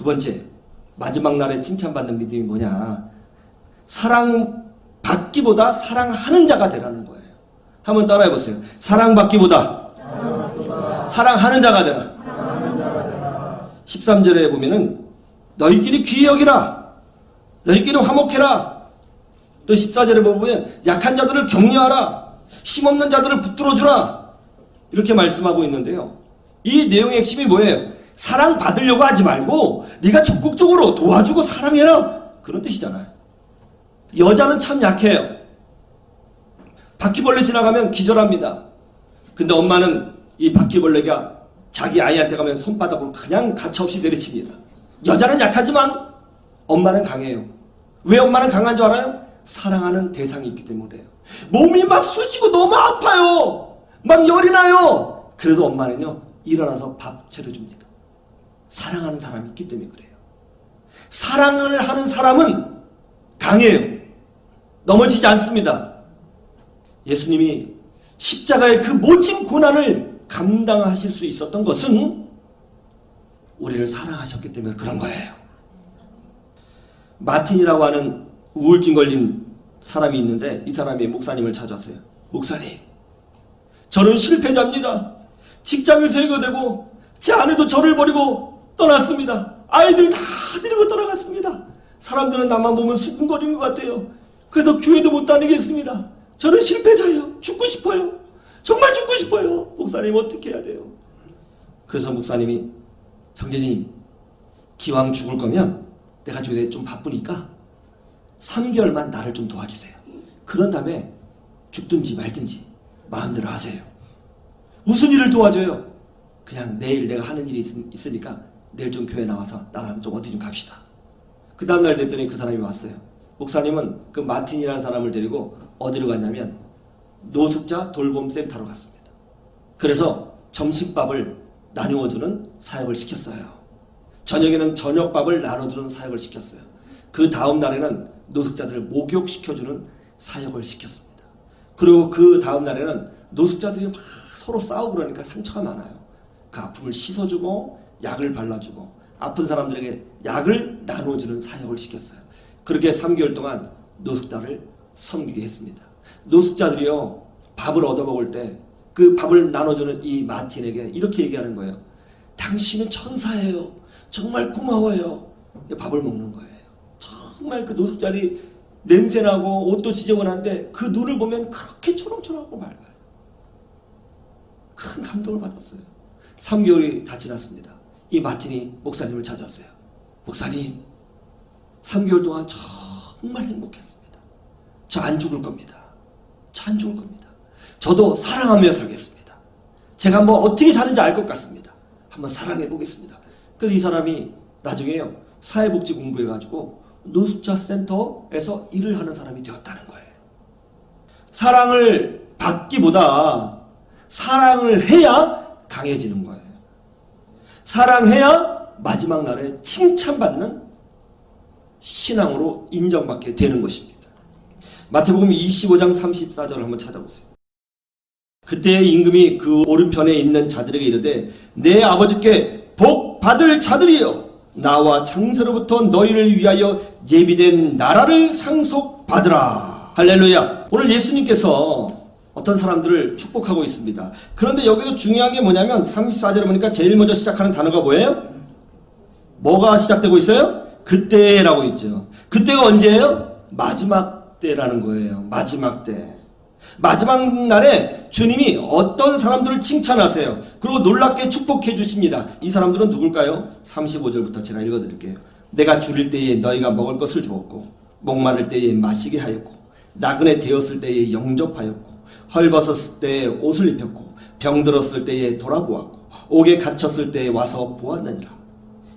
두 번째, 마지막 날에 칭찬받는 믿음이 뭐냐? 사랑받기보다 사랑하는 자가 되라는 거예요. 한번 따라해 보세요. 사랑받기보다 사랑하는 자가 되라. 13절에 보면은 너희끼리 귀히 여기라. 너희끼리 화목해라. 또 14절에 보면 약한 자들을 격려하라. 힘없는 자들을 붙들어 주라. 이렇게 말씀하고 있는데요. 이 내용의 핵심이 뭐예요? 사랑 받으려고 하지 말고 네가 적극적으로 도와주고 사랑해라. 그런 뜻이잖아요. 여자는 참 약해요. 바퀴벌레 지나가면 기절합니다. 근데 엄마는 이 바퀴벌레가 자기 아이한테 가면 손바닥으로 그냥 가차없이 내리칩니다. 여자는 약하지만 엄마는 강해요. 왜 엄마는 강한 줄 알아요? 사랑하는 대상이 있기 때문에요. 몸이 막 쑤시고 너무 아파요. 막 열이 나요. 그래도 엄마는요, 일어나서 밥 차려줍니다. 사랑하는 사람이 있기 때문에 그래요. 사랑을 하는 사람은 강해요. 넘어지지 않습니다. 예수님이 십자가의 그 모진 고난을 감당하실 수 있었던 것은 우리를 사랑하셨기 때문에 그런 거예요. 마틴이라고 하는 우울증 걸린 사람이 있는데 이 사람이 목사님을 찾아왔어요. 목사님, 저는 실패자입니다. 직장에서 해고되고 제 아내도 저를 버리고 떠났습니다. 아이들 다 데리고 떠나갔습니다. 사람들은 나만 보면 수근거리는 것 같아요. 그래서 교회도 못 다니겠습니다. 저는 실패자예요. 죽고 싶어요. 정말 죽고 싶어요. 목사님 어떻게 해야 돼요? 그래서 목사님이 형제님 기왕 죽을 거면 내가 요새 좀 바쁘니까 3개월만 나를 좀 도와주세요. 그런 다음에 죽든지 말든지 마음대로 하세요. 무슨 일을 도와줘요? 그냥 내일 내가 하는 일이 있, 으니까 내일 좀 교회 나와서 나랑 좀 어디 좀 갑시다. 그 다음날 됐더니 그 사람이 왔어요. 목사님은 그 마틴이라는 사람을 데리고 어디로 갔냐면 노숙자 돌봄 센터로 갔습니다. 그래서 점심밥을 나누어주는 사역을 시켰어요. 저녁에는 저녁밥을 나눠주는 사역을 시켰어요. 그 다음 날에는 노숙자들을 목욕시켜주는 사역을 시켰습니다. 그리고 그 다음 날에는 노숙자들이 막 서로 싸우고 그러니까 상처가 많아요. 그 아픔을 씻어주고 약을 발라주고 아픈 사람들에게 약을 나눠주는 사역을 시켰어요. 그렇게 3개월 동안 노숙자를 섬기게 했습니다. 노숙자들이요 밥을 얻어먹을 때 그 밥을 나눠주는 이 마틴에게 이렇게 얘기하는 거예요. 당신은 천사예요. 정말 고마워요. 밥을 먹는 거예요. 정말 그 노숙자리 냄새나고 옷도 지저분한데 그 눈을 보면 그렇게 초롱초롱하고 맑아요. 큰 감동을 받았어요. 3개월이 다 지났습니다. 이 마틴이 목사님을 찾았어요. 목사님, 3개월 동안 정말 행복했습니다. 저 안 죽을 겁니다. 저 안 죽을 겁니다. 저도 사랑하며 살겠습니다. 제가 뭐 어떻게 사는지 알 것 같습니다. 한번 사랑해 보겠습니다. 그래서 이 사람이 나중에요. 사회복지 공부해가지고 노숙자 센터에서 일을 하는 사람이 되었다는 거예요. 사랑을 받기보다 사랑을 해야 강해지는 거예요. 사랑해야 마지막 날에 칭찬받는 신앙으로 인정받게 되는 것입니다. 마태복음 25장 34절을 한번 찾아보세요. 그때 임금이 그 오른편에 있는 자들에게 이르되 내 아버지께 복 받을 자들이여 나와 창세로부터 너희를 위하여 예비된 나라를 상속받으라 할렐루야 오늘 예수님께서 어떤 사람들을 축복하고 있습니다 그런데 여기서 중요한 게 뭐냐면 34절에 보니까 제일 먼저 시작하는 단어가 뭐예요? 뭐가 시작되고 있어요? 그때라고 있죠 그때가 언제예요? 마지막 때라는 거예요 마지막 때 마지막 날에 주님이 어떤 사람들을 칭찬하세요. 그리고 놀랍게 축복해 주십니다. 이 사람들은 누굴까요? 35절부터 제가 읽어 드릴게요. 내가 줄일 때에 너희가 먹을 것을 주었고 목마를 때에 마시게 하였고 나그네 되었을 때에 영접하였고 헐벗었을 때에 옷을 입혔고 병들었을 때에 돌아보았고 옥에 갇혔을 때에 와서 보았느니라.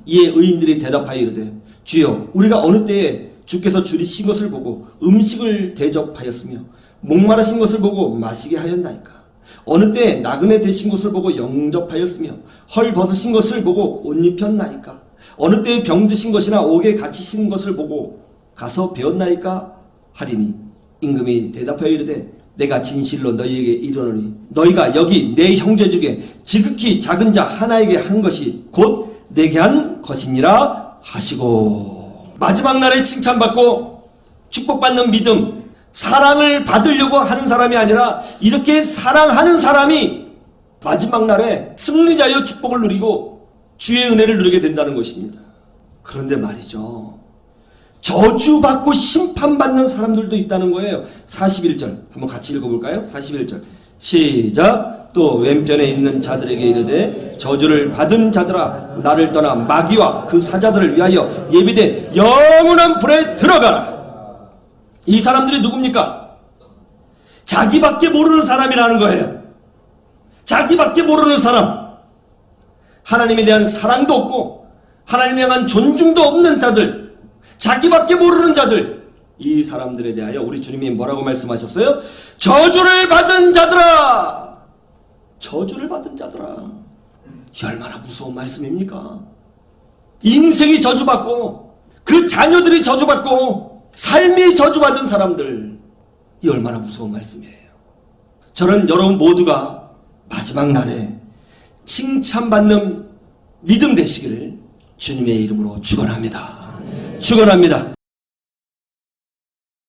이에 의인들이 대답하여 이르되 주여 우리가 어느 때에 주께서 줄이신 것을 보고 음식을 대접하였으며 목마르신 것을 보고 마시게 하였나이까? 어느 때 나그네 되신 것을 보고 영접하였으며 헐 벗으신 것을 보고 옷 입혔나이까? 어느 때 병드신 것이나 옥에 갇히신 것을 보고 가서 배웠나이까? 하리니 임금이 대답하여 이르되 내가 진실로 너희에게 이르노니 너희가 여기 내 형제 중에 지극히 작은 자 하나에게 한 것이 곧 내게 한 것이니라 하시고 마지막 날에 칭찬받고 축복받는 믿음 사랑을 받으려고 하는 사람이 아니라 이렇게 사랑하는 사람이 마지막 날에 승리자여 축복을 누리고 주의 은혜를 누리게 된다는 것입니다. 그런데 말이죠. 저주받고 심판받는 사람들도 있다는 거예요. 41절. 한번 같이 읽어볼까요? 41절. 시작. 또 왼편에 있는 자들에게 이르되 저주를 받은 자들아 나를 떠나 마귀와 그 사자들을 위하여 예비된 영원한 불에 들어가라. 이 사람들이 누굽니까? 자기밖에 모르는 사람이라는 거예요. 자기밖에 모르는 사람. 하나님에 대한 사랑도 없고 하나님에 대한 존중도 없는 자들. 자기밖에 모르는 자들. 이 사람들에 대하여 우리 주님이 뭐라고 말씀하셨어요? 저주를 받은 자들아! 저주를 받은 자들아. 이 얼마나 무서운 말씀입니까? 인생이 저주받고 그 자녀들이 저주받고 삶이 저주받은 사람들. 이 얼마나 무서운 말씀이에요. 저는 여러분 모두가 마지막 날에 칭찬받는 믿음 되시기를 주님의 이름으로 축원합니다. 축원합니다.